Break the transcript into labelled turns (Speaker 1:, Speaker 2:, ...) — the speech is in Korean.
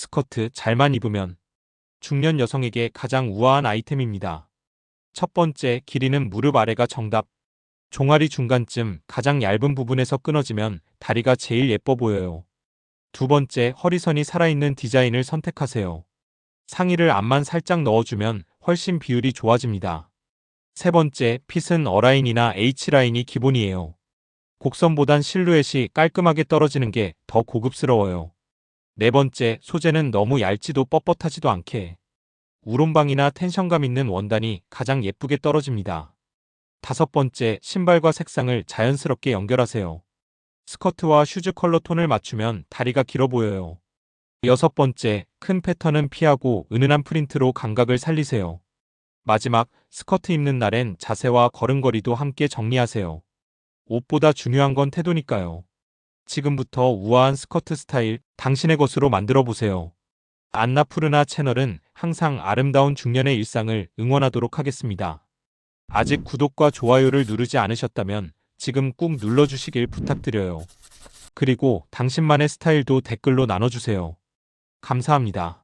Speaker 1: 스커트 잘만 입으면 중년 여성에게 가장 우아한 아이템입니다. 첫 번째, 길이는 무릎 아래가 정답. 종아리 중간쯤 가장 얇은 부분에서 끊어지면 다리가 제일 예뻐 보여요. 두 번째, 허리선이 살아있는 디자인을 선택하세요. 상의를 앞만 살짝 넣어주면 훨씬 비율이 좋아집니다. 세 번째, 핏은 어라인이나 H라인이 기본이에요. 곡선보단 실루엣이 깔끔하게 떨어지는 게 더 고급스러워요. 네 번째, 소재는 너무 얇지도 뻣뻣하지도 않게 우론방이나 텐션감 있는 원단이 가장 예쁘게 떨어집니다. 다섯 번째, 신발과 색상을 자연스럽게 연결하세요. 스커트와 슈즈 컬러 톤을 맞추면 다리가 길어 보여요. 여섯 번째, 큰 패턴은 피하고 은은한 프린트로 감각을 살리세요. 마지막, 스커트 입는 날엔 자세와 걸음걸이도 함께 정리하세요. 옷보다 중요한 건 태도니까요. 지금부터 우아한 스커트 스타일 당신의 것으로 만들어 보세요. 안나푸르나 채널은 항상 아름다운 중년의 일상을 응원하도록 하겠습니다. 아직 구독과 좋아요를 누르지 않으셨다면 지금 꾹 눌러주시길 부탁드려요. 그리고 당신만의 스타일도 댓글로 나눠주세요. 감사합니다.